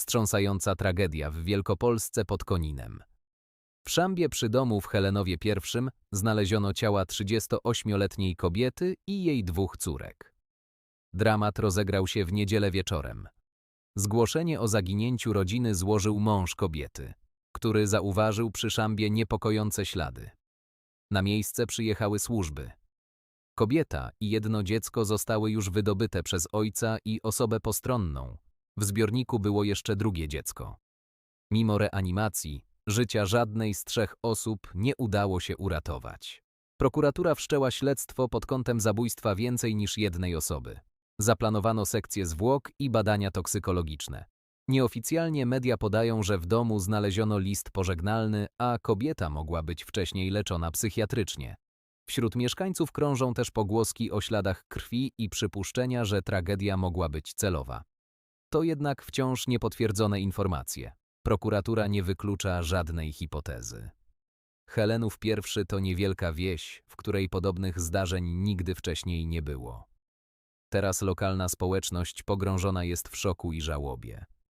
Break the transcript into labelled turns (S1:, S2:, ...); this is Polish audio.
S1: Wstrząsająca tragedia w Wielkopolsce pod Koninem. W szambie przy domu w Helenowie I znaleziono ciała 38-letniej kobiety i jej dwóch córek. Dramat rozegrał się w niedzielę wieczorem. Zgłoszenie o zaginięciu rodziny złożył mąż kobiety, który zauważył przy szambie niepokojące ślady. Na miejsce przyjechały służby. Kobieta i jedno dziecko zostały już wydobyte przez ojca i osobę postronną. W zbiorniku było jeszcze drugie dziecko. Mimo reanimacji, życia żadnej z trzech osób nie udało się uratować. Prokuratura wszczęła śledztwo pod kątem zabójstwa więcej niż jednej osoby. Zaplanowano sekcję zwłok i badania toksykologiczne. Nieoficjalnie media podają, że w domu znaleziono list pożegnalny, a kobieta mogła być wcześniej leczona psychiatrycznie. Wśród mieszkańców krążą też pogłoski o śladach krwi i przypuszczenia, że tragedia mogła być celowa. To jednak wciąż niepotwierdzone informacje. Prokuratura nie wyklucza żadnej hipotezy. Helenów I to niewielka wieś, w której podobnych zdarzeń nigdy wcześniej nie było. Teraz lokalna społeczność pogrążona jest w szoku i żałobie.